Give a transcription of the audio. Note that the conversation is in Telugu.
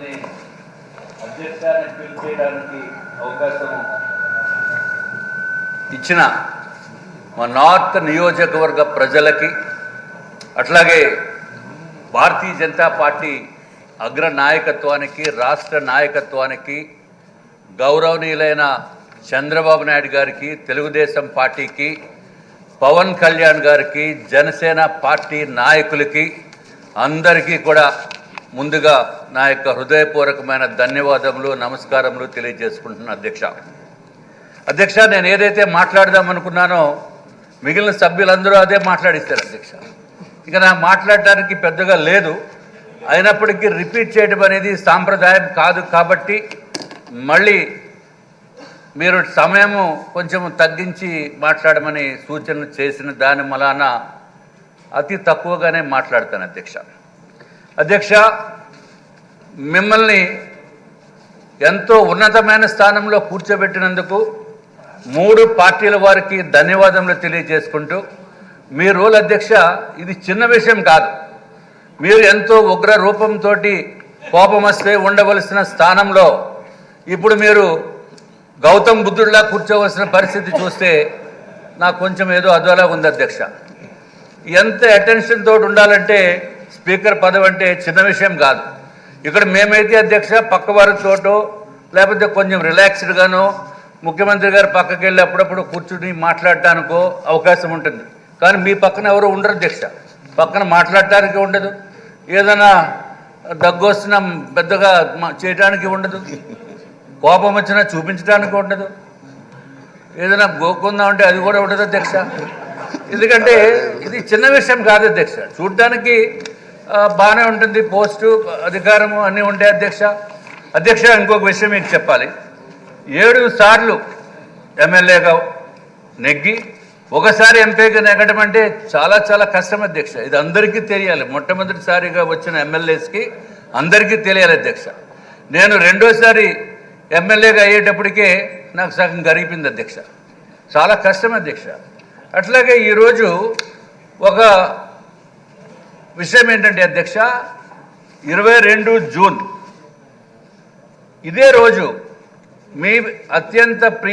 మిమ్మల్ని అధ్యక్షాన్ని పిలిచేయడానికి అవకాశం ఇచ్చిన మా నార్త్ నియోజకవర్గ ప్రజలకి అట్లాగే భారతీయ జనతా పార్టీ అగ్ర నాయకత్వానికి రాష్ట్ర నాయకత్వానికి గౌరవనీయులైన చంద్రబాబు నాయుడు గారికి తెలుగుదేశం పార్టీకి పవన్ కళ్యాణ్ గారికి జనసేన పార్టీ నాయకులకి అందరికీ కూడా ముందుగా నా యొక్క హృదయపూర్వకమైన ధన్యవాదములు నమస్కారములు తెలియజేసుకుంటున్నాను అధ్యక్ష. అధ్యక్ష నేను ఏదైతే మాట్లాడదాం అనుకున్నానో మిగిలిన సభ్యులందరూ అదే మాట్లాడిస్తారు అధ్యక్ష. ఇక నా మాట్లాడటానికి పెద్దగా లేదు. అయినప్పటికీ రిపీట్ చేయడం అనేది సాంప్రదాయం కాదు కాబట్టి మళ్ళీ మీరు సమయము కొంచెం తగ్గించి మాట్లాడమని సూచన చేసిన దాని మలాన అతి తక్కువగానే మాట్లాడతాను అధ్యక్ష. అధ్యక్ష మిమ్మల్ని ఎంతో ఉన్నతమైన స్థానంలో కూర్చోబెట్టినందుకు మూడు పార్టీల వారికి ధన్యవాదములు తెలియజేసుకుంటూ మీ రోల్ అధ్యక్ష ఇది చిన్న విషయం కాదు. మీరు ఎంతో ఉగ్ర రూపంతో కోపం వస్తే ఉండవలసిన స్థానంలో ఇప్పుడు మీరు గౌతమ్ బుద్ధుడిలా కూర్చోవలసిన పరిస్థితి చూస్తే నాకు కొంచెం ఏదో అదోలా ఉంది అధ్యక్ష. ఎంత అటెన్షన్ తోటి ఉండాలంటే స్పీకర్ పదవి అంటే చిన్న విషయం కాదు. ఇక్కడ మేమైతే అధ్యక్ష పక్కవారి వారితోటో లేకపోతే కొంచెం రిలాక్స్డ్గానో ముఖ్యమంత్రి గారు పక్కకి వెళ్ళి అప్పుడప్పుడు కూర్చుని మాట్లాడటానికో అవకాశం ఉంటుంది. కానీ మీ పక్కన ఎవరు ఉండరు అధ్యక్ష. పక్కన మాట్లాడటానికి ఉండదు. ఏదైనా దగ్గు వస్తున్నా పెద్దగా చేయడానికి చేయటానికి ఉండదు. కోపం వచ్చినా చూపించడానికి ఉండదు. ఏదైనా గోకుందాం అంటే అది కూడా ఉండదు అధ్యక్ష. ఎందుకంటే ఇది చిన్న విషయం కాదు అధ్యక్ష. చూడటానికి బాగానే ఉంటుంది పోస్టు అధికారము అన్నీ ఉంటాయి అధ్యక్ష. అధ్యక్ష ఇంకొక విషయం మీకు చెప్పాలి. ఏడు సార్లు ఎమ్మెల్యేగా నెగ్గి ఒకసారి ఎంపీగా నెగ్గడం అంటే చాలా చాలా కష్టం అధ్యక్ష. ఇది అందరికీ తెలియాలి. మొట్టమొదటిసారిగా వచ్చిన ఎమ్మెల్యేస్కి అందరికీ తెలియాలి అధ్యక్ష. నేను రెండోసారి ఎమ్మెల్యేగా అయ్యేటప్పటికే నాకు సగం గరిగిపోయింది అధ్యక్ష. చాలా కష్టం అధ్యక్ష. అట్లాగే ఈరోజు ఒక విషయం ఏంటంటే అధ్యక్ష? ఇరవై రెండు జూన్. ఇదే రోజు మీ అత్యంత ప్రియ